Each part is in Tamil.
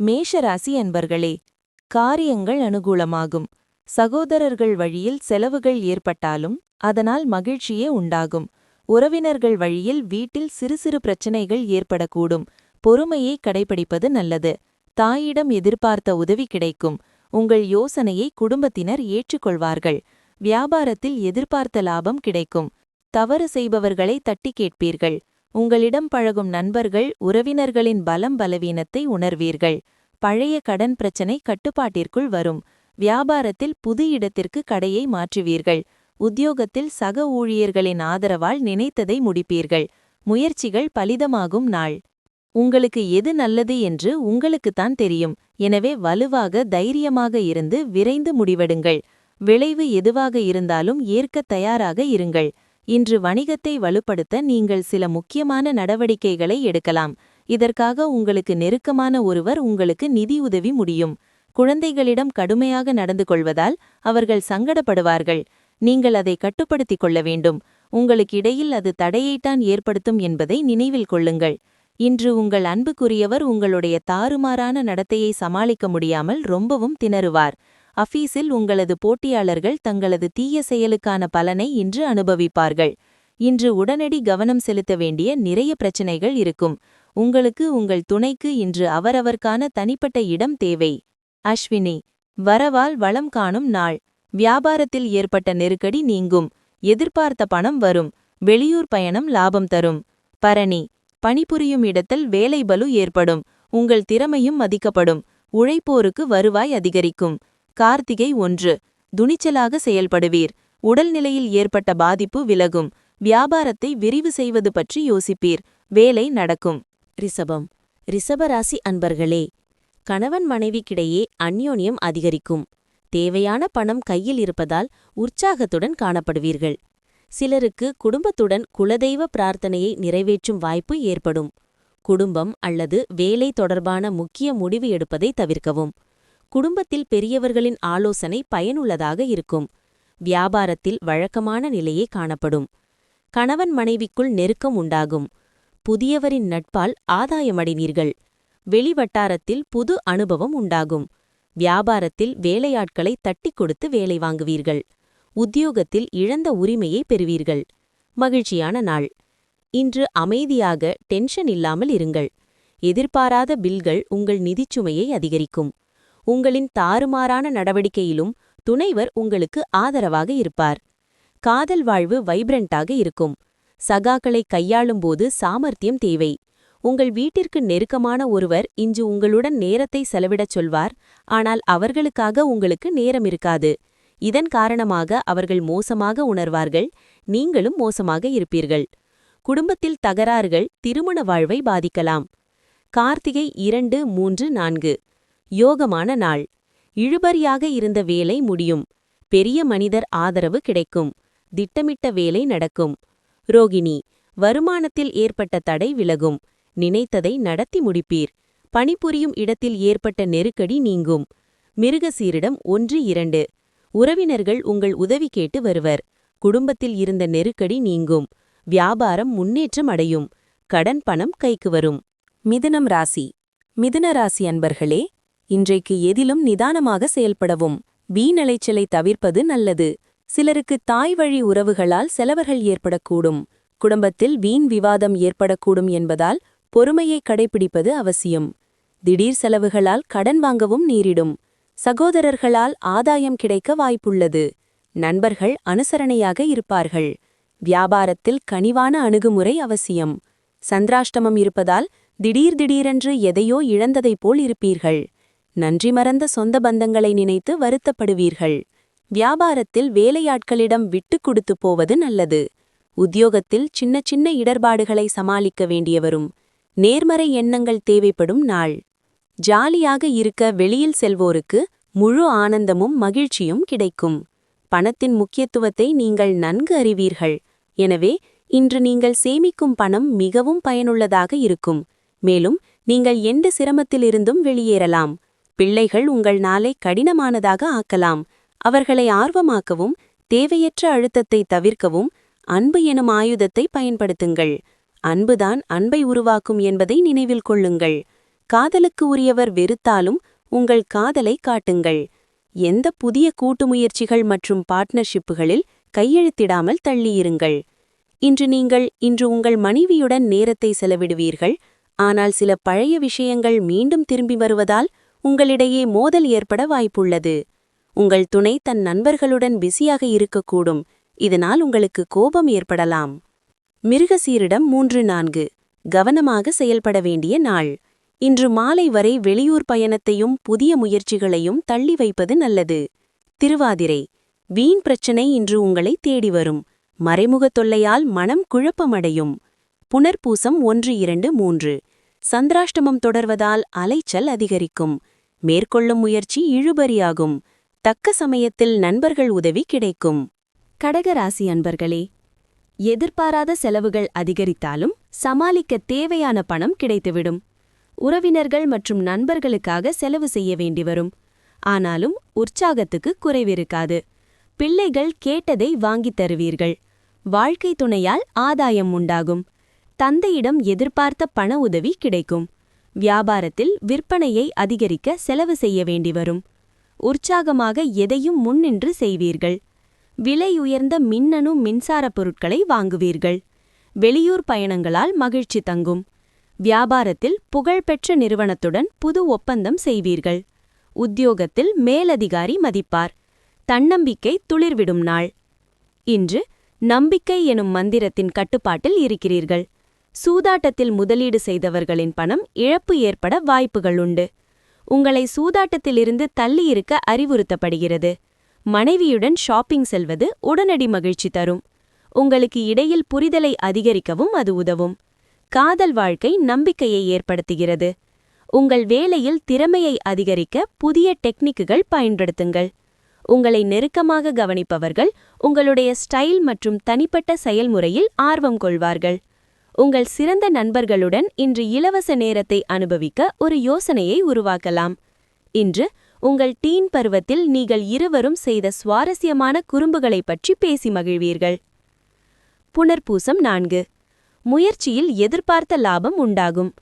மேஷராசி அன்பர்களே காரியங்கள் அனுகூலமாகும். சகோதரர்கள் வழியில் செலவுகள் ஏற்பட்டாலும் அதனால் மகிழ்ச்சியே உண்டாகும். உறவினர்கள் வழியில் வீட்டில் சிறு சிறு பிரச்சனைகள் ஏற்படக்கூடும். பொறுமையை கடைபிடிப்பது நல்லது. தாயிடம் எதிர்பார்த்த உதவி கிடைக்கும். உங்கள் யோசனையை குடும்பத்தினர் ஏற்றுக்கொள்வார்கள். வியாபாரத்தில் எதிர்பார்த்த லாபம் கிடைக்கும். தவறு செய்பவர்களை தட்டி கேட்பீர்கள். உங்களிடம் பழகும் நண்பர்கள் உறவினர்களின் பலம் பலவீனத்தை உணர்வீர்கள். பழைய கடன் பிரச்சனை கட்டுப்பாட்டிற்குள் வரும். வியாபாரத்தில் புது இடத்திற்கு கடையை மாற்றுவீர்கள். உத்தியோகத்தில் சக ஊழியர்களின் ஆதரவால் நினைத்ததை முடிப்பீர்கள். முயற்சிகள் பலிதமாகும் நாள். உங்களுக்கு எது நல்லது என்று உங்களுக்குத்தான் தெரியும். எனவே வலுவாக தைரியமாக இருந்து விரைந்து முடிவெடுங்கள். விளைவு எதுவாக இருந்தாலும் ஏற்கத் தயாராக இருங்கள். இன்று வணிகத்தை வலுப்படுத்த நீங்கள் சில முக்கியமான நடவடிக்கைகளை எடுக்கலாம். இதற்காக உங்களுக்கு நெருக்கமான ஒருவர் உங்களுக்கு நிதியுதவி முடியும். குழந்தைகளிடம் கடுமையாக நடந்து கொள்வதால் அவர்கள் சங்கடப்படுவார்கள். நீங்கள் அதை கட்டுப்படுத்திக் கொள்ள வேண்டும். உங்களுக்கிடையில் அது தடையைத்தான் ஏற்படுத்தும் என்பதை நினைவில் கொள்ளுங்கள். இன்று உங்கள் அன்புக்குரியவர் உங்களுடைய தாறுமாறான நடத்தையை சமாளிக்க முடியாமல் ரொம்பவும் திணறுவார். அஃபீஸில் உங்களது போட்டியாளர்கள் தங்களது தீய செயலுக்கான பலனை இன்று அனுபவிப்பார்கள். இன்று உடனடி கவனம் செலுத்த வேண்டிய நிறைய பிரச்சனைகள் இருக்கும். உங்களுக்கு உங்கள் துணைக்கு இன்று அவரவர்க்கான தனிப்பட்ட இடம் தேவை. அஸ்வினி வரவால் வளம் காணும் நாள். வியாபாரத்தில் ஏற்பட்ட நெருக்கடி நீங்கும். எதிர்பார்த்த பணம் வரும். வெளியூர் பயணம் லாபம் தரும். பரணி பணிபுரியும் இடத்தில் வேலை பலு ஏற்படும். உங்கள் திறமையும் மதிக்கப்படும் உழைப்போருக்கு வருவாய் அதிகரிக்கும். கார்த்திகை ஒன்று. துணிச்சலாக செயல்படுவீர். உடல்நிலையில் ஏற்பட்ட பாதிப்பு விலகும். வியாபாரத்தை விரிவு செய்வது பற்றி யோசிப்பீர். வேலை நடக்கும். ரிஷபம். ரிஷபராசி அன்பர்களே கணவன் மனைவிக்கிடையே அந்யோன்யம் அதிகரிக்கும். தேவையான பணம் கையில் இருப்பதால் உற்சாகத்துடன் காணப்படுவீர்கள். சிலருக்கு குடும்பத்துடன் குலதெய்வ பிரார்த்தனையை நிறைவேற்றும் வாய்ப்பு ஏற்படும். குடும்பம் அல்லது வேலை தொடர்பான முக்கிய முடிவு எடுப்பதை தவிர்க்கவும். குடும்பத்தில் பெரியவர்களின் ஆலோசனை பயனுள்ளதாக இருக்கும். வியாபாரத்தில் வழக்கமான நிலையே காணப்படும். கணவன் மனைவிக்குள் நெருக்கம் உண்டாகும். புதியவரின் நட்பால் ஆதாயமடைவீர்கள். வெளிவட்டாரத்தில் புது அனுபவம் உண்டாகும். வியாபாரத்தில் வேலையாட்களை தட்டி கொடுத்து வேலை வாங்குவீர்கள். உத்தியோகத்தில் இழந்த உரிமையை பெறுவீர்கள். மகிழ்ச்சியான நாள். இன்று அமைதியாக டென்ஷன் இல்லாமல் இருங்கள். எதிர்பாராத பில்கள் உங்கள் நிதிச்சுமையை அதிகரிக்கும். உங்களின் தாறுமாறான நடவடிக்கையிலும் துணைவர் உங்களுக்கு ஆதரவாக இருப்பார். காதல் வாழ்வு வைப்ரண்டாக இருக்கும். சகாக்களை கையாளும்போது சாமர்த்தியம் தேவை. உங்கள் வீட்டிற்கு நெருக்கமான ஒருவர் இன்று உங்களுடன் நேரத்தை செலவிடச் சொல்வார் ஆனால் அவர்களுக்காக உங்களுக்கு நேரம் இருக்காது. இதன் காரணமாக அவர்கள் மோசமாக உணர்வார்கள் நீங்களும் மோசமாக இருப்பீர்கள். குடும்பத்தில் தகராறுகள் திருமண வாழ்வை பாதிக்கலாம். கார்த்திகை இரண்டு மூன்று நான்கு. யோகமான நாள். இழுபறியாக இருந்த வேலை முடியும். பெரிய மனிதர் ஆதரவு கிடைக்கும். திட்டமிட்ட வேலை நடக்கும். ரோகிணி வருமானத்தில் ஏற்பட்ட தடை விலகும். நினைத்ததை நடத்தி முடிப்பீர். பணிபுரியும் இடத்தில் ஏற்பட்ட நெருக்கடி நீங்கும். மிருகசீரிடம் ஒன்று இரண்டு. உறவினர்கள் உங்கள் உதவி கேட்டு வருவர். குடும்பத்தில் இருந்த நெருக்கடி நீங்கும். வியாபாரம் முன்னேற்றம் அடையும். கடன் பணம் கைக்கு வரும். மிதுனம் ராசி. மிதுன ராசி அன்பர்களே இன்றைக்கு எதிலும் நிதானமாக செயல்படவும். வீணலைச்சலை தவிர்ப்பது நல்லது. சிலருக்கு தாய் வழி உறவுகளால் செலவர்கள் ஏற்படக்கூடும். குடும்பத்தில் வீண் விவாதம் ஏற்படக்கூடும் என்பதால் பொறுமையை கடைபிடிப்பது அவசியம். திடீர் செலவுகளால் கடன் வாங்கவும் நேரிடும். சகோதரர்களால் ஆதாயம் கிடைக்க வாய்ப்புள்ளது. நண்பர்கள் அனுசரணையாக இருப்பார்கள். வியாபாரத்தில் கனிவான அணுகுமுறை அவசியம். சந்திராஷ்டமம் இருப்பதால் திடீர் திடீரென்று எதையோ இழந்ததைப் போல் இருப்பீர்கள். நன்றி மறந்த சொந்த பந்தங்களை நினைத்து வருத்தப்படுவீர்கள். வியாபாரத்தில் வேலையாட்களிடம் விட்டுக் கொடுத்து போவது நல்லது. உத்தியோகத்தில் சின்ன சின்ன இடர்பாடுகளை சமாளிக்க வேண்டியவரும் நேர்மறை எண்ணங்கள் தேவைப்படும் நாள். ஜாலியாக இருக்க வெளியில் செல்வோருக்கு முழு ஆனந்தமும் மகிழ்ச்சியும் கிடைக்கும். பணத்தின் முக்கியத்துவத்தை நீங்கள் நன்கு அறிவீர்கள். எனவே இன்று நீங்கள் சேமிக்கும் பணம் மிகவும் பயனுள்ளதாக இருக்கும். மேலும் நீங்கள் எந்த சிரமத்திலிருந்தும் வெளியேறலாம். பிள்ளைகள் உங்கள் நாளை கடினமானதாக ஆக்கலாம். அவர்களை ஆர்வமாக்கவும் தேவையற்ற அழுத்தத்தை தவிர்க்கவும் அன்பு எனும் ஆயுதத்தை பயன்படுத்துங்கள். அன்புதான் அன்பை உருவாக்கும் என்பதை நினைவில் கொள்ளுங்கள். காதலுக்கு உரியவர் வெறுத்தாலும் உங்கள் காதலை காட்டுங்கள். எந்த புதிய கூட்டு முயற்சிகள் மற்றும் பார்ட்னர்ஷிப்புகளில் கையெழுத்திடாமல் தள்ளியிருங்கள். இன்று நீங்கள் இன்று உங்கள் மனைவியுடன் நேரத்தை செலவிடுவீர்கள். ஆனால் சில பழைய விஷயங்கள் மீண்டும் திரும்பி வருவதால் உங்களிடையே மோதல் ஏற்பட வாய்ப்புள்ளது. உங்கள் துணை தன் நண்பர்களுடன் பிஸியாக இருக்கக்கூடும். இதனால் உங்களுக்கு கோபம் ஏற்படலாம். மிருகசீரிடம் மூன்று நான்கு. கவனமாக செயல்பட வேண்டிய நாள். இன்று மாலை வரை வெளியூர் பயணத்தையும் புதிய முயற்சிகளையும் தள்ளி வைப்பது நல்லது. திருவாதிரை. வீண் பிரச்சனை இன்று உங்களை தேடி வரும். மறைமுகத் தொல்லையால் மனம் குழப்பமடையும். புனர்பூசம் ஒன்று இரண்டு மூன்று. சந்திராஷ்டமம் தொடர்வதால் அலைச்சல் அதிகரிக்கும். மேற்கொள்ளும் முயற்சி இழுபறியாகும். தக்க சமயத்தில் நண்பர்கள் உதவி கிடைக்கும். கடகராசி அன்பர்களே எதிர்பாராத செலவுகள் அதிகரித்தாலும் சமாளிக்க தேவையான பணம் கிடைத்துவிடும். உறவினர்கள் மற்றும் நண்பர்களுக்காக செலவு செய்ய வேண்டி வரும் ஆனாலும் உற்சாகத்துக்கு குறைவிருக்காது. பிள்ளைகள் கேட்டதை வாங்கித் தருவீர்கள். வாழ்க்கை துணையால் ஆதாயம் உண்டாகும். தந்தையிடம் எதிர்பார்த்த பண உதவி கிடைக்கும். வியாபாரத்தில் விற்பனையை அதிகரிக்க செலவு செய்ய வேண்டி வரும் உற்சாகமாக எதையும் முன்னின்று செய்வீர்கள். விலை உயர்ந்த மின்னணு மின்சாரப் பொருட்களை வாங்குவீர்கள். வெளியூர் பயணங்களால் மகிழ்ச்சி தங்கும். வியாபாரத்தில் புகழ்பெற்ற நிறுவனத்துடன் புது ஒப்பந்தம் செய்வீர்கள். உத்தியோகத்தில் மேலதிகாரி மதிப்பார். தன்னம்பிக்கை துளிர்விடும் நாள். இன்று நம்பிக்கை எனும் மந்திரத்தின் கட்டுப்பாட்டில் இருக்கிறீர்கள். சூதாட்டத்தில் முதலீடு செய்தவர்களின் பணம் இழப்பு ஏற்பட வாய்ப்புகள் உண்டு. உங்களை சூதாட்டத்திலிருந்து தள்ளியிருக்க அறிவுறுத்தப்படுகிறது. மனைவியுடன் ஷாப்பிங் செல்வது உடனடி மகிழ்ச்சி தரும். உங்களுக்கு இடையில் புரிதலை அதிகரிக்கவும் அது உதவும். காதல் வாழ்க்கை நம்பிக்கையை ஏற்படுத்துகிறது. உங்கள் வேலையில் திறமையை அதிகரிக்க புதிய டெக்னிக்குகள் பயன்படுத்துங்கள். உங்களை நெருக்கமாக கவனிப்பவர்கள் உங்களுடைய ஸ்டைல் மற்றும் தனிப்பட்ட செயல்முறையில் ஆர்வம் கொள்வார்கள். உங்கள் சிறந்த நண்பர்களுடன் இன்று இலவச நேரத்தை அனுபவிக்க ஒரு யோசனையை உருவாக்கலாம். இன்று உங்கள் டீன் பருவத்தில் நீங்கள் இருவரும் செய்த சுவாரஸ்யமான குறும்புகளைப் பற்றி பேசி மகிழ்வீர்கள். புனர்பூசம் நான்கு. முயற்சியில் எதிர்பார்த்த லாபம் உண்டாகும்.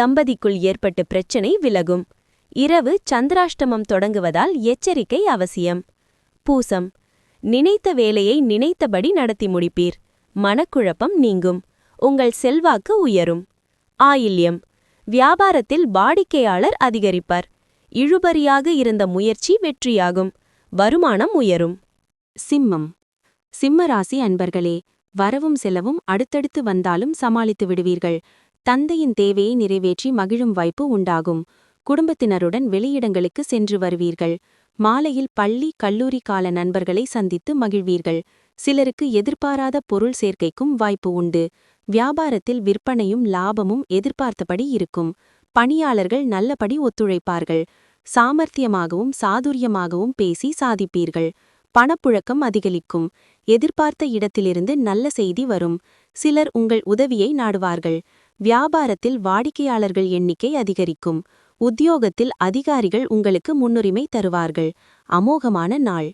தம்பதிக்குள் ஏற்பட்ட பிரச்சனை விலகும். இரவு சந்திராஷ்டமம் தொடங்குவதால் எச்சரிக்கை அவசியம். பூசம். நினைத்த வேலையை நினைத்தபடி நடத்தி முடிப்பீர். மனக்குழப்பம் நீங்கும். உங்கள் செல்வாக்கு உயரும். ஆயில்யம். வியாபாரத்தில் வாடிக்கையாளர் அதிகரிப்பார். இழுபறியாக இருந்த முயற்சி வெற்றியாகும். வருமானம் உயரும். சிம்மம். சிம்மராசி அன்பர்களே வரவும் செலவும் அடுத்தடுத்து வந்தாலும் சமாளித்து விடுவீர்கள். தந்தையின் தேவையை நிறைவேற்றி மகிழும் வாய்ப்பு உண்டாகும். குடும்பத்தினருடன் வெளியிடங்களுக்கு சென்று வருவீர்கள். மாலையில் பள்ளி கல்லூரி கால நண்பர்களை சந்தித்து மகிழ்வீர்கள். சிலருக்கு எதிர்பாராத பொருள் சேர்க்கைக்கும் வாய்ப்பு உண்டு. வியாபாரத்தில் விற்பனையும் லாபமும் எதிர்பார்த்தபடி இருக்கும். பணியாளர்கள் நல்லபடி ஒத்துழைப்பார்கள். சாமர்த்தியமாகவும் சாதுரியமாகவும் பேசி சாதிப்பீர்கள். பணப்புழக்கம் அதிகரிக்கும். எதிர்பார்த்த இடத்திலிருந்து நல்ல செய்தி வரும். சிலர் உங்கள் உதவியை நாடுவார்கள். வியாபாரத்தில் வாடிக்கையாளர்கள் எண்ணிக்கை அதிகரிக்கும். உத்தியோகத்தில் அதிகாரிகள் உங்களுக்கு முன்னுரிமை தருவார்கள். அமோகமான நாள்.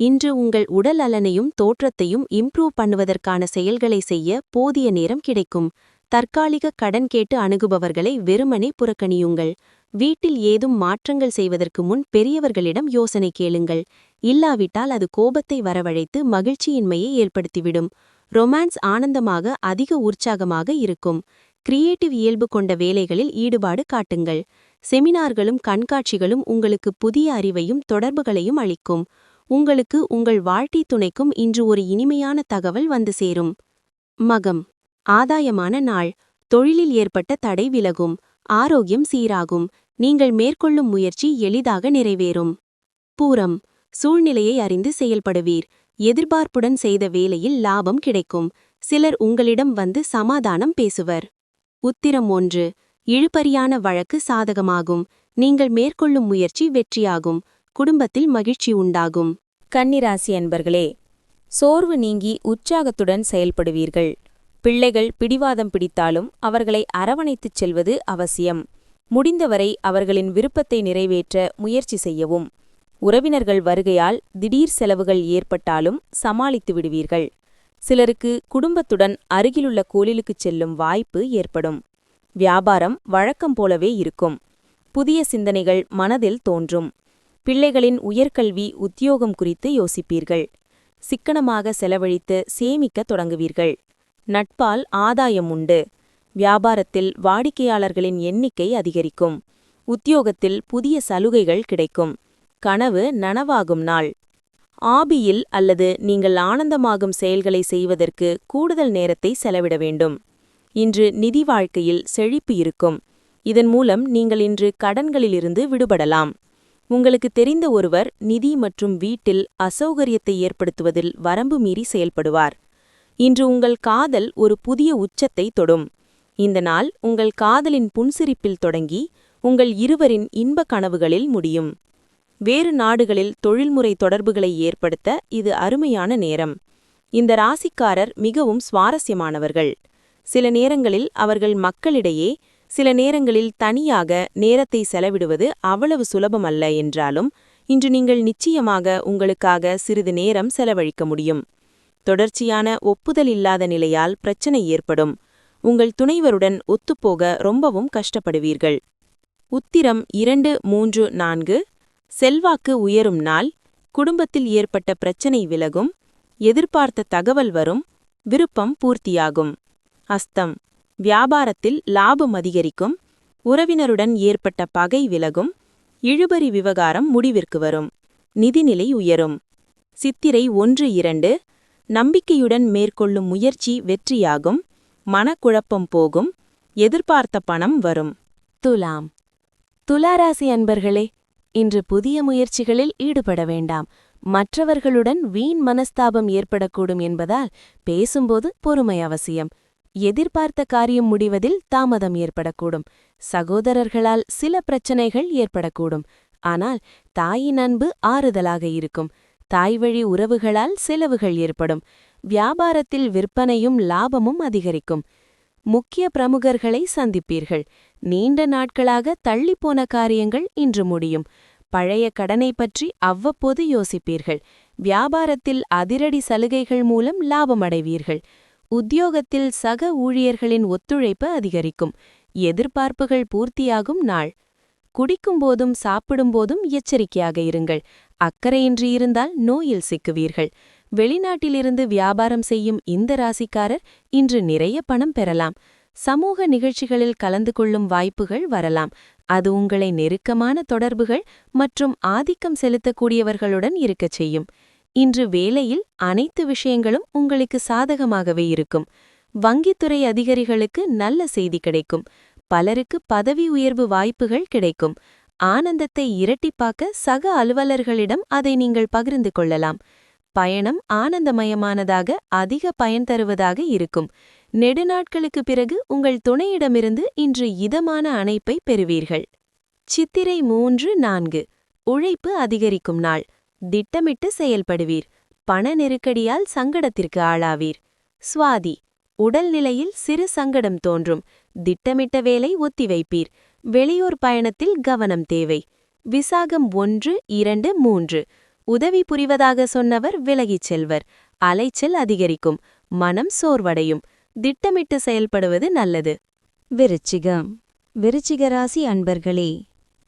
இன்று உங்கள் உடல் அலனையும் தோற்றத்தையும் இம்ப்ரூவ் பண்ணுவதற்கான செயல்களை செய்ய போதிய நேரம் கிடைக்கும். தற்காலிக கடன் கேட்டு அணுகுபவர்களை வெறுமனே புறக்கணியுங்கள். வீட்டில் ஏதும் மாற்றங்கள் செய்வதற்கு முன் பெரியவர்களிடம் யோசனை கேளுங்கள். இல்லாவிட்டால் அது கோபத்தை வரவழைத்து மகிழ்ச்சியின்மையை ஏற்படுத்திவிடும். ரொமான்ஸ் ஆனந்தமாக அதிக உற்சாகமாக இருக்கும். கிரியேட்டிவ் இயல்பு கொண்ட வேலைகளில் ஈடுபாடு காட்டுங்கள். செமினார்களும் கண்காட்சிகளும் உங்களுக்கு புதிய அறிவையும் தொடர்புகளையும் அளிக்கும். உங்களுக்கு உங்கள் வாழ்க்கை துணைக்கும் இன்று ஒரு இனிமையான தகவல் வந்து சேரும். மகம். ஆதாயமான நாள். தொழிலில் ஏற்பட்ட தடை விலகும். ஆரோக்கியம் சீராகும். நீங்கள் மேற்கொள்ளும் முயற்சி எளிதாக நிறைவேறும். பூரம். சூழ்நிலையை அறிந்து செயல்படுவீர். எதிர்பார்ப்புடன் செய்த வேலையில் லாபம் கிடைக்கும். சிலர் உங்களிடம் வந்து சமாதானம் பேசுவர். உத்திரம் ஒன்று. இழுபறியான வழக்கு சாதகமாகும். நீங்கள் மேற்கொள்ளும் முயற்சி வெற்றியாகும். குடும்பத்தில் மகிழ்ச்சி உண்டாகும். கன்னிராசி அன்பர்களே சோர்வு நீங்கி உற்சாகத்துடன் செயல்படுவீர்கள். பிள்ளைகள் பிடிவாதம் பிடித்தாலும் அவர்களை அரவணைத்துச் செல்வது அவசியம். முடிந்தவரை அவர்களின் விருப்பத்தை நிறைவேற்ற முயற்சி செய்யவும். உறவினர்கள் வருகையால் திடீர் செலவுகள் ஏற்பட்டாலும் சமாளித்து விடுவீர்கள். சிலருக்கு குடும்பத்துடன் அருகிலுள்ள கோயிலுக்குச் செல்லும் வாய்ப்பு ஏற்படும். வியாபாரம் வழக்கம் போலவே இருக்கும். புதிய சிந்தனைகள் மனதில் தோன்றும். பிள்ளைகளின் உயர்கல்வி உத்தியோகம் குறித்து யோசிப்பீர்கள். சிக்கனமாக செலவழித்து சேமிக்க தொடங்குவீர்கள். நட்பால் ஆதாயம் உண்டு. வியாபாரத்தில் வாடிக்கையாளர்களின் எண்ணிக்கை அதிகரிக்கும். உத்தியோகத்தில் புதிய சலுகைகள் கிடைக்கும். கனவு நனவாகும் நாள். ஆபியில் அல்லது நீங்கள் ஆனந்தமாகும் செயல்களை செய்வதற்கு கூடுதல் நேரத்தை செலவிட வேண்டும். இன்று நிதி வாழ்க்கையில் செழிப்பு இருக்கும். இதன் மூலம் நீங்கள் இன்று கடன்களிலிருந்து விடுபடலாம். உங்களுக்கு தெரிந்த ஒருவர் நிதி மற்றும் வீட்டில் அசௌகரியத்தை ஏற்படுத்துவதில் வரம்பு மீறி செயல்படுவார். இன்று உங்கள் காதல் ஒரு புதிய உச்சத்தை தொடும். இந்த நாள் உங்கள் காதலின் புன்சிரிப்பில் தொடங்கி உங்கள் இருவரின் இன்ப கனவுகளில் முடியும். வேறு நாடுகளில் தொழில்முறை தொடர்புகளை ஏற்படுத்த இது அருமையான நேரம். இந்த ராசிக்காரர் மிகவும் சுவாரஸ்யமானவர்கள். சில நேரங்களில் அவர்கள் மக்களிடையே சில நேரங்களில் தனியாக நேரத்தை செலவிடுவது அவ்வளவு சுலபமல்ல என்றாலும் இன்று நீங்கள் நிச்சயமாக உங்களுக்காக சிறிது நேரம் செலவழிக்க முடியும். தொடர்ச்சியான ஒப்புதல் இல்லாத நிலையால் பிரச்சனை ஏற்படும். உங்கள் துணைவருடன் ஒத்துப்போக ரொம்பவும் கஷ்டப்படுவீர்கள். உத்திரம் இரண்டு மூன்று நான்கு. செல்வாக்கு உயரும் நாள். குடும்பத்தில் ஏற்பட்ட பிரச்சனை விலகும். எதிர்பார்த்த தகவல் வரும். விருப்பம் பூர்த்தியாகும். அஸ்தம். வியாபாரத்தில் லாபம் அதிகரிக்கும் உறவினருடன் ஏற்பட்ட பகை விலகும் இழுபறி விவகாரம் முடிவிற்கு வரும் நிதிநிலை உயரும். சித்திரை ஒன்று இரண்டு நம்பிக்கையுடன் மேற்கொள்ளும் முயற்சி வெற்றியாகும் மனக்குழப்பம் போகும் எதிர்பார்த்த பணம் வரும். துலாம். துலாராசி அன்பர்களே இன்று புதிய முயற்சிகளில் ஈடுபட வேண்டாம். மற்றவர்களுடன் வீண் மனஸ்தாபம் ஏற்படக்கூடும் என்பதால் பேசும்போது பொறுமை அவசியம். எதிர்பார்த்த காரியம் முடிவதில் தாமதம் ஏற்படக்கூடும். சகோதரர்களால் சில பிரச்சனைகள் ஏற்படக்கூடும். ஆனால் தாயின் அன்பு ஆறுதலாக இருக்கும். தாய்வழி உறவுகளால் செலவுகள் ஏற்படும். வியாபாரத்தில் விற்பனையும் லாபமும் அதிகரிக்கும். முக்கிய பிரமுகர்களை சந்திப்பீர்கள். நீண்ட நாட்களாக தள்ளிப்போன காரியங்கள் இன்று முடியும். பழைய கடனை பற்றி அவ்வப்போது யோசிப்பீர்கள். வியாபாரத்தில் அதிரடி சலுகைகள் மூலம் லாபமடைவீர்கள் உத்தியோகத்தில் சக ஊழியர்களின் ஒத்துழைப்பு அதிகரிக்கும். எதிர்பார்ப்புகள் பூர்த்தியாகும் நாள். குடிக்கும்போதும் சாப்பிடும்போதும் எச்சரிக்கையாக இருங்கள். அக்கறையின்றி இருந்தால் நோயில் சிக்குவீர்கள். வெளிநாட்டிலிருந்து வியாபாரம் செய்யும் இந்த ராசிக்காரர் இன்று நிறைய பணம் பெறலாம். சமூக நிகழ்ச்சிகளில் கலந்து கொள்ளும் வாய்ப்புகள் வரலாம். அது உங்களை நெருக்கமான தொடர்புகள் மற்றும் ஆதிக்கம் செலுத்தக்கூடியவர்களுடன் இருக்கச் செய்யும். இன்று வேலையில் அனைத்து விஷயங்களும் உங்களுக்கு சாதகமாகவே இருக்கும். வங்கித்துறை அதிகாரிகளுக்கு நல்ல செய்தி கிடைக்கும். பலருக்கு பதவி உயர்வு வாய்ப்புகள் கிடைக்கும். ஆனந்தத்தை இரட்டிப்பாக்க சக அலுவலர்களிடம் அதை நீங்கள் பகிர்ந்து கொள்ளலாம். பயணம் ஆனந்தமயமானதாக அதிக பயன் தருவதாக இருக்கும். நெடுநாட்களுக்கு பிறகு உங்கள் துணையிடமிருந்து இன்று இதமான அணைப்பை பெறுவீர்கள். சித்திரை மூன்று நான்கு. உழைப்பு அதிகரிக்கும் நாள். திட்டமிட்டு செயல்படுவீர். பண நெருக்கடியால் சங்கடத்திற்கு ஆளாவீர். சுவாதி உடல்நிலையில் சிறு சங்கடம் தோன்றும். திட்டமிட்ட வேலை ஒத்திவைப்பீர். வெளியூர் பயணத்தில் கவனம் தேவை. விசாகம் ஒன்று இரண்டு மூன்று. உதவி புரிவதாக சொன்னவர் விலகிச் செல்வர். அலைச்சல் அதிகரிக்கும். மனம் சோர்வடையும். திட்டமிட்டு செயல்படுவது நல்லது. விருச்சிகம். விருச்சிகராசி அன்பர்களே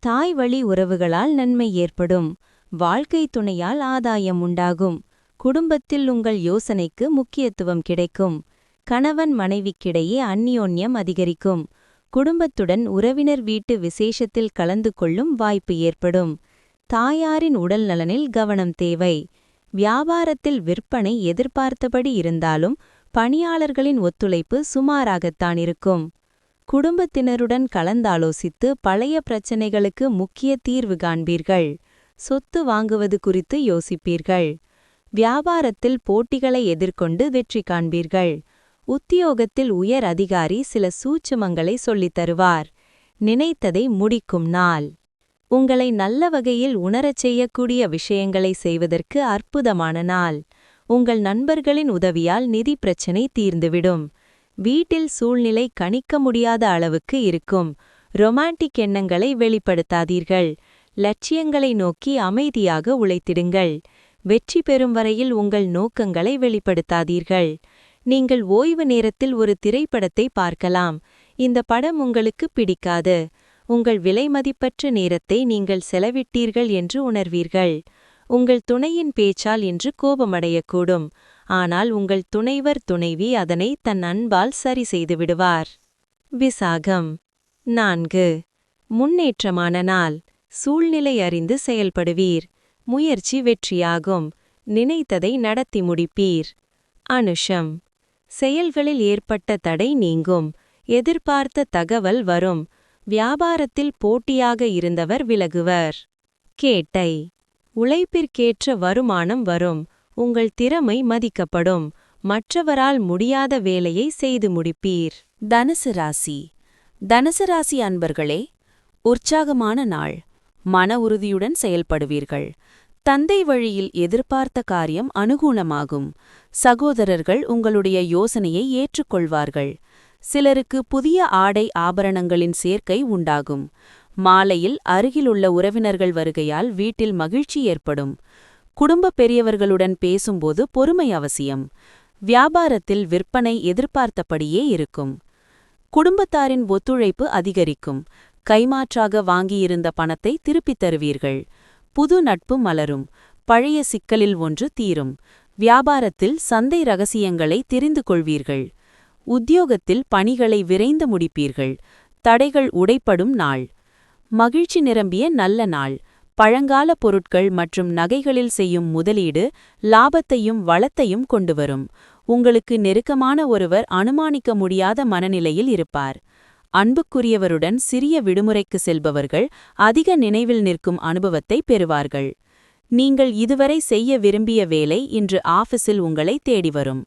தாய் வழி உறவுகளால் நன்மை ஏற்படும். வாழ்க்கை துணையால் ஆதாயம் உண்டாகும். குடும்பத்தில் உங்கள் யோசனைக்கு முக்கியத்துவம் கிடைக்கும். கணவன் மனைவிக்கிடையே அந்நியோன்யம் அதிகரிக்கும். குடும்பத்துடன் உறவினர் வீட்டு விசேஷத்தில் கலந்து கொள்ளும் வாய்ப்பு ஏற்படும். தாயாரின் உடல் நலனில் கவனம் தேவை. வியாபாரத்தில் விற்பனை எதிர்பார்த்தபடி இருந்தாலும் பணியாளர்களின் ஒத்துழைப்பு சுமாராகத்தான் இருக்கும். குடும்பத்தினருடன் கலந்தாலோசித்து பழைய பிரச்சினைகளுக்கு முக்கிய தீர்வு காண்பீர்கள். சொத்து வாங்குவது குறித்து யோசிப்பீர்கள். வியாபாரத்தில் போட்டிகளை எதிர்கொண்டு வெற்றி காண்பீர்கள். உத்தியோகத்தில் உயர் அதிகாரி சில சூட்சுமங்களை சொல்லித் தருவார். நினைத்ததை முடிக்கும் நாள். உங்களை நல்ல வகையில் உணரச் செய்யக்கூடிய விஷயங்களை செய்வதற்கு அற்புதமான நாள். உங்கள் நண்பர்களின் உதவியால் நிதி பிரச்சினை தீர்ந்துவிடும். வீட்டில் சூழ்நிலை கணிக்க முடியாத அளவுக்கு இருக்கும். ரொமான்டிக் எண்ணங்களை வெளிப்படுத்தாதீர்கள். லட்சியங்களை நோக்கி அமைதியாக உழைத்திடுங்கள். வெற்றி பெறும் வரையில் உங்கள் நோக்கங்களை வெளிப்படுத்தாதீர்கள். நீங்கள் ஓய்வு நேரத்தில் ஒரு திரைப்படத்தை பார்க்கலாம். இந்த படம் உங்களுக்கு பிடிக்காது. உங்கள் விலைமதிப்பற்ற நேரத்தை நீங்கள் செலவிட்டீர்கள் என்று உணர்வீர்கள். உங்கள் துணையின் பேச்சால் இன்று கோபமடையக்கூடும். ஆனால் உங்கள் துணைவர் துணைவி அதனை தன் அன்பால் சரி செய்து விடுவார். விசாகம் நான்கு. முன்னேற்றமான நாள். சூழ்நிலை அறிந்து செயல்படுவீர். முயற்சி வெற்றியாகும். நினைத்ததை நடத்தி முடிப்பீர். அனுஷம். செயல்களில் ஏற்பட்ட தடை நீங்கும். எதிர்பார்த்த தகவல் வரும். வியாபாரத்தில் போட்டியாக இருந்தவர் விலகுவர். கேட்டை. உழைப்பிற்கேற்ற வருமானம் வரும். உங்கள் திறமை மதிக்கப்படும். மற்றவரால் முடியாத வேலையை செய்து முடிப்பீர். தனுசு ராசி. தனுசு ராசி அன்பர்களே உற்சாகமான நாள். மன உறுதியுடன் செயல்படுவீர்கள். தந்தை வழியில் எதிர்பார்த்த காரியம் அனுகூலமாகும். சகோதரர்கள் உங்களுடைய யோசனையை ஏற்றுக்கொள்வார்கள். சிலருக்கு புதிய ஆடை ஆபரணங்களின் சேர்க்கை உண்டாகும். மாலையில் அருகிலுள்ள உறவினர்கள் வருகையால் வீட்டில் மகிழ்ச்சி ஏற்படும். குடும்ப பெரியவர்களுடன் பேசும்போது பொறுமை அவசியம். வியாபாரத்தில் விற்பனை எதிர்பார்த்தபடியே இருக்கும். குடும்பத்தாரின் ஒத்துழைப்பு அதிகரிக்கும். கைமாற்றாக வாங்கியிருந்த பணத்தை திருப்பித் தருவீர்கள். புது நட்பு மலரும். பழைய சிக்கலில் ஒன்று தீரும். வியாபாரத்தில் சந்தை ரகசியங்களை தெரிந்து கொள்வீர்கள். உத்தியோகத்தில் பணிகளை விரைந்து முடிப்பீர்கள். தடைகள் உடைப்படும் நாள். மகிழ்ச்சி நிரம்பிய நல்ல நாள். பழங்கால பொருட்கள் மற்றும் நகைகளில் செய்யும் முதலீடு லாபத்தையும் வளத்தையும் கொண்டுவரும். உங்களுக்கு நெருக்கமான ஒருவர் அனுமானிக்க முடியாத மனநிலையில் இருப்பார். அன்புக்குரியவருடன் சிறிய விடுமுறைக்கு செல்பவர்கள் அதிக நினைவில் நிற்கும் அனுபவத்தை பெறுவார்கள். நீங்கள் இதுவரை செய்ய விரும்பிய வேலை இன்று ஆபீஸில் உங்களை தேடி வரும்.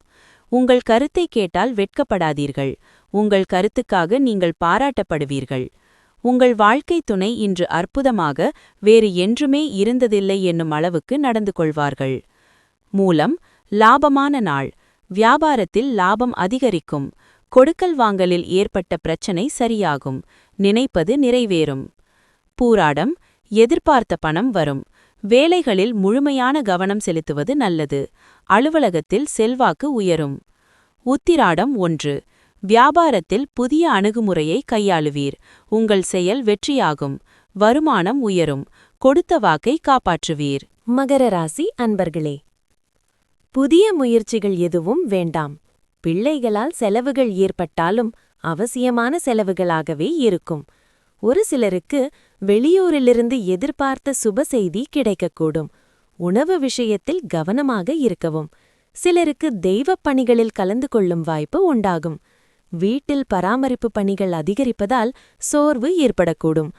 உங்கள் கருத்தை கேட்டால் வெட்கப்படாதீர்கள். உங்கள் கருத்துக்காக நீங்கள் பாராட்டப்படுவீர்கள். உங்கள் வாழ்க்கை துணை இன்று அற்புதமாக வேறு என்றுமே இருந்ததில்லை என்னும் அளவுக்கு நடந்து கொள்வார்கள். மூலம் லாபமான நாள். வியாபாரத்தில் லாபம் அதிகரிக்கும். கொடுக்கல் வாங்கலில் ஏற்பட்ட பிரச்சனை சரியாகும். நினைப்பது நிறைவேறும். பூராடம் எதிர்பார்த்த பணம் வரும். வேலைகளில் முழுமையான கவனம் செலுத்துவது நல்லது. அலுவலகத்தில் செல்வாக்கு உயரும். உத்திராடம் ஒன்று. வியாபாரத்தில் புதிய அணுகுமுறையை கையாளுவீர். உங்கள் செயல் வெற்றியாகும். வருமானம் உயரும். கொடுத்த வாக்கை காப்பாற்றுவீர். மகர ராசி அன்பர்களே புதிய முயற்சிகள் எதுவும் வேண்டாம். பிள்ளைகளால் செலவுகள் ஏற்பட்டாலும் அவசியமான செலவுகளாகவே இருக்கும். ஒரு சிலருக்கு வெளியூரிலிருந்து எதிர்பார்த்த சுப செய்தி கிடைக்கக்கூடும். உணவு விஷயத்தில் கவனமாக இருக்கவும். சிலருக்கு தெய்வப் பணிகளில் கலந்து கொள்ளும் வாய்ப்பு உண்டாகும். வீட்டில் பராமரிப்பு பணிகள் அதிகரிப்பதால் சோர்வு ஏற்படக்கூடும்.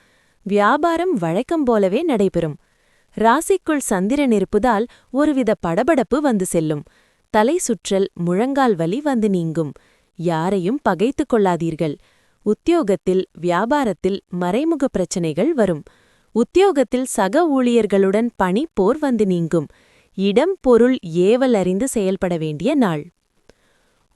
வியாபாரம் வழக்கம் போலவே நடைபெறும். ராசிக்குள் சந்திரன் இருப்பதால் ஒருவித படபடப்பு வந்து செல்லும். தலை சுற்றல் முழங்கால் வலி வந்து நீங்கும். யாரையும் பகைத்துக் கொள்ளாதீர்கள். உத்தியோகத்தில் வியாபாரத்தில் மறைமுக பிரச்சனைகள் வரும். உத்தியோகத்தில் சக ஊழியர்களுடன் பணி போர் வந்து நீங்கும். இடம் பொருள் ஏவல் அறிந்து செயல்பட வேண்டிய நாள்.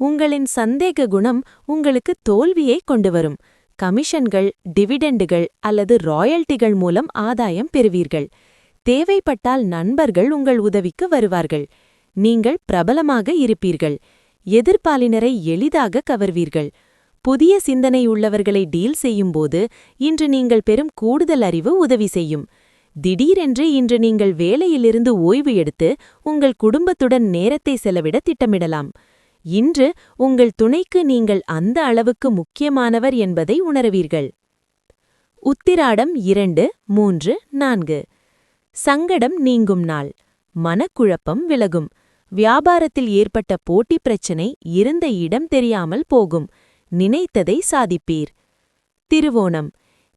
உங்களின் சந்தேக குணம் உங்களுக்கு தோல்வியை கொண்டு வரும். கமிஷன்கள் டிவிடெண்டுகள் அல்லது ராயல்ட்டிகள் மூலம் ஆதாயம் பெறுவீர்கள். தேவைப்பட்டால் நண்பர்கள் உங்கள் உதவிக்கு வருவார்கள். நீங்கள் பிரபலமாக இருப்பீர்கள். எதிர்ப்பாளினரை எளிதாக கவர்வீர்கள். புதிய சிந்தனை உள்ளவர்களை டீல் செய்யும்போது இன்று நீங்கள் பெறும் கூடுதல் அறிவு உதவி செய்யும். திடீரென்று இன்று நீங்கள் வேலையிலிருந்து ஓய்வு எடுத்து உங்கள் குடும்பத்துடன் நேரத்தை செலவிட திட்டமிடலாம். இன்று உங்கள் துணைக்கு நீங்கள் அந்த அளவுக்கு முக்கியமானவர் என்பதை உணர்வீர்கள். உத்திராடம் இரண்டு மூன்று நான்கு. சங்கடம் நீங்கும் நாள். மனக்குழப்பம் விலகும். வியாபாரத்தில் ஏற்பட்ட போட்டி பிரச்சினை இருந்த இடம் தெரியாமல் போகும். நினைத்ததை சாதிப்பீர். திருவோணம்.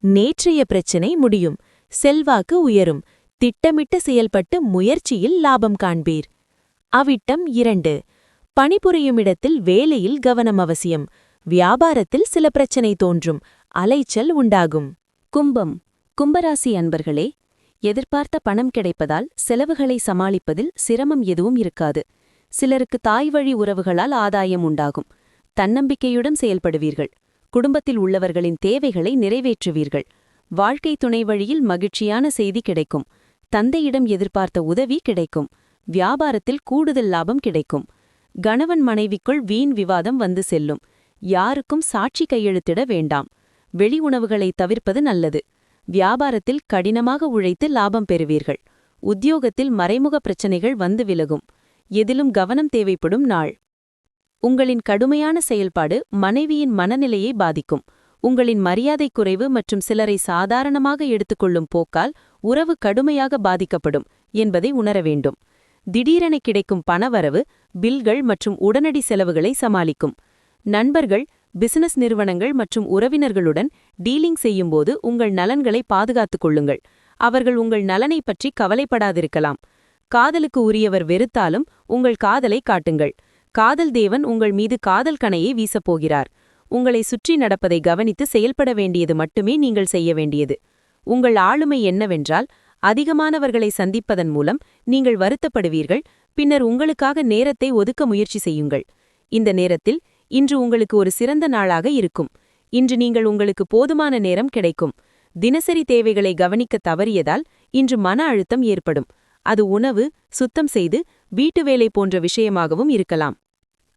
நேற்றைய பிரச்சினை முடியும். செல்வாக்கு உயரும். திட்டமிட்டு செயல்பட்டு முயற்சியில் லாபம் காண்பீர். அவிட்டம் இரண்டு. பணிபுரியும் இடத்தில் வேலையில் கவனம் அவசியம். வியாபாரத்தில் சில பிரச்சனை தோன்றும். அலைச்சல் உண்டாகும். கும்பம். கும்பராசி அன்பர்களே எதிர்பார்த்த பணம் கிடைப்பதால் செலவுகளை சமாளிப்பதில் சிரமம் எதுவும் இருக்காது. சிலருக்கு தாய் வழி உறவுகளால் ஆதாயம் உண்டாகும். தன்னம்பிக்கையுடன் செயல்படுவீர்கள். குடும்பத்தில் உள்ளவர்களின் தேவைகளை நிறைவேற்றுவீர்கள். வாழ்க்கை துணை வழியில் மகிழ்ச்சியான செய்தி கிடைக்கும். தந்தையிடம் எதிர்பார்த்த உதவி கிடைக்கும். வியாபாரத்தில் கூடுதல் லாபம் கிடைக்கும். கணவன் மனைவிக்குள் வீண் விவாதம் வந்து செல்லும். யாருக்கும் சாட்சி கையெழுத்திட வேண்டாம். வெளி உணவுகளை தவிர்ப்பது நல்லது. வியாபாரத்தில் கடினமாக உழைத்து லாபம் பெறுவீர்கள். உத்தியோகத்தில் மறைமுக பிரச்சனைகள் வந்து விலகும். எதிலும் கவனம் தேவைப்படும் நாள். உங்களின் கடுமையான செயல்பாடு மனைவியின் மனநிலையை பாதிக்கும். உங்களின் மரியாதை குறைவு மற்றும் சிலரை சாதாரணமாக எடுத்துக்கொள்ளும் போக்கால் உறவு கடுமையாக பாதிக்கப்படும் என்பதை உணர வேண்டும். திடீரென கிடைக்கும் பணவரவு பில்கள் மற்றும் உடனடி செலவுகளை சமாளிக்கும். நண்பர்கள் பிசினஸ் நிறுவனங்கள் மற்றும் உறவினர்களுடன் டீலிங் செய்யும்போது உங்கள் நலன்களை பாதுகாத்துக் கொள்ளுங்கள். அவர்கள் உங்கள் நலனை பற்றி கவலைப்படாதிருக்கலாம். காதலுக்கு உரியவர் வெறுத்தாலும் உங்கள் காதலை காட்டுங்கள். காதல் தேவன் உங்கள் மீது காதல் கணையை வீசப்போகிறார் உங்களை சுற்றி நடப்பதை கவனித்து செயல்பட வேண்டியது மட்டுமே நீங்கள் செய்ய வேண்டியது. உங்கள் ஆளுமை என்னவென்றால் அதிகமானவர்களை சந்திப்பதன் மூலம் நீங்கள் வருத்தப்படுவீர்கள் பின்னர் உங்களுக்காக நேரத்தை ஒதுக்க முயற்சி செய்யுங்கள். இந்த நேரத்தில் இன்று உங்களுக்கு ஒரு சிறந்த நாளாக இருக்கும். இன்று நீங்கள் உங்களுக்கு போதுமான நேரம் கிடைக்கும். தினசரி தேவைகளை கவனிக்க தவறியதால் இன்று மன அழுத்தம் ஏற்படும். அது உணவு சுத்தம் செய்து வீட்டு வேலை போன்ற விஷயமாகவும் இருக்கலாம்.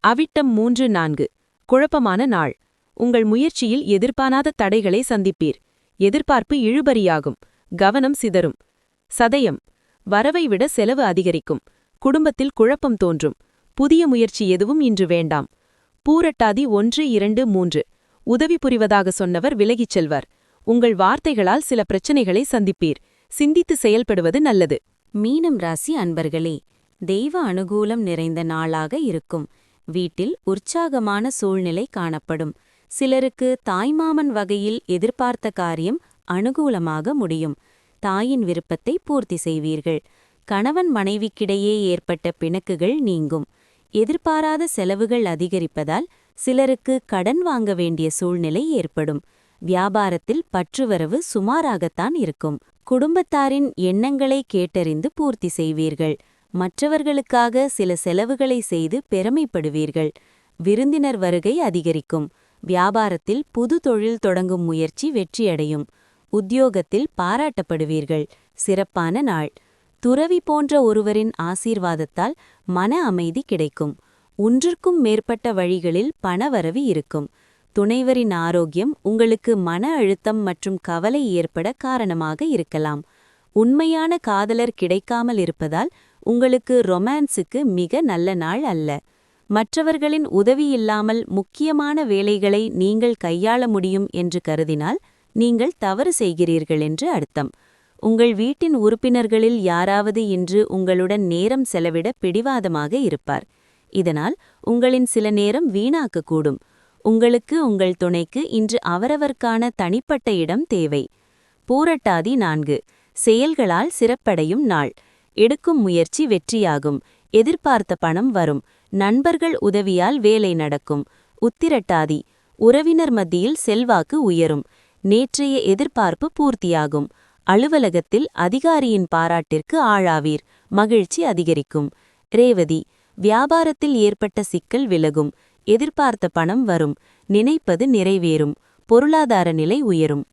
அவிட்டம் மூன்று நான்கு. குழப்பமான நாள். உங்கள் முயற்சியில் எதிர்பாராத தடைகளை சந்திப்பீர். எதிர்பார்ப்பு இழுபறியாகும். கவனம் சிதறும். சதயம். வரவை விட செலவு அதிகரிக்கும். குடும்பத்தில் குழப்பம் தோன்றும். புதிய முயற்சி எதுவும் இன்று வேண்டாம். பூரட்டாதி ஒன்று இரண்டு மூன்று. உதவி புரிவதாக சொன்னவர் விலகிச் செல்வர். உங்கள் வார்த்தைகளால் சில பிரச்சனைகளை சந்திப்பீர். சிந்தித்து செயல்படுவது நல்லது. மீனம் ராசி அன்பர்களே தெய்வ அனுகூலம் நிறைந்த நாளாக இருக்கும். வீட்டில் உற்சாகமான சூழ்நிலை காணப்படும். சிலருக்கு தாய்மாமன் வகையில் எதிர்பார்த்த காரியம் அனுகூலமாக முடியும். தாயின் விருப்பத்தை பூர்த்தி செய்வீர்கள். கணவன் மனைவிக்கிடையே ஏற்பட்ட பிணக்குகள் நீங்கும். எதிர்பாராத செலவுகள் அதிகரிப்பதால் சிலருக்கு கடன் வாங்க வேண்டிய சூழ்நிலை ஏற்படும். வியாபாரத்தில் பற்றுவரவு சுமாராகத்தான் இருக்கும். குடும்பத்தாரின் எண்ணங்களை கேட்டறிந்து பூர்த்தி செய்வீர்கள். மற்றவர்களுக்காக சில செலவுகளை செய்து பெருமைப்படுவீர்கள். விருந்தினர் வருகை அதிகரிக்கும். வியாபாரத்தில் புது தொழில் தொடங்கும் முயற்சி வெற்றியடையும். உத்தியோகத்தில் பாராட்டப்படுவீர்கள். சிறப்பான நாள். துறவி போன்ற ஒருவரின் ஆசீர்வாதத்தால் மன அமைதி கிடைக்கும். ஒன்றிற்கும் மேற்பட்ட வழிகளில் பணவரவு இருக்கும். துணைவரின் ஆரோக்கியம் உங்களுக்கு மன அழுத்தம் மற்றும் கவலை ஏற்பட காரணமாக இருக்கலாம். உண்மையான காதலர் கிடைக்காமல் இருப்பதால் உங்களுக்கு ரொமான்ஸுக்கு மிக நல்ல நாள் அல்ல. மற்றவர்களின் உதவியில்லாமல் முக்கியமான வேலைகளை நீங்கள் கையாள முடியும் என்று கருதினால் நீங்கள் தவறு செய்கிறீர்கள் என்று அர்த்தம். உங்கள் வீட்டின் உறுப்பினர்களில் யாராவது இன்று உங்களுடன் நேரம் செலவிட பிடிவாதமாக இருப்பார். இதனால் உங்களின் சில நேரம் வீணாக்கக்கூடும். உங்களுக்கு உங்கள் துணைக்கு இன்று அவரவர்க்கான தனிப்பட்ட இடம் தேவை. பூரட்டாதி நான்கு. செயல்களால் சிறப்படையும் நாள். எடுக்கும் முயற்சி வெற்றியாகும். எதிர்பார்த்த பணம் வரும். நண்பர்கள் உதவியால் வேலை நடக்கும். உத்திரட்டாதி. உறவினர் மத்தியில் செல்வாக்கு உயரும். நேற்றைய எதிர்பார்ப்பு பூர்த்தியாகும். அலுவலகத்தில் அதிகாரியின் பாராட்டிற்கு ஆளாவீர். மகிழ்ச்சி அதிகரிக்கும். ரேவதி வியாபாரத்தில் ஏற்பட்ட சிக்கல் விலகும். எதிர்பார்த்த பணம் வரும். நினைப்பது நிறைவேறும். பொருளாதார நிலை உயரும்.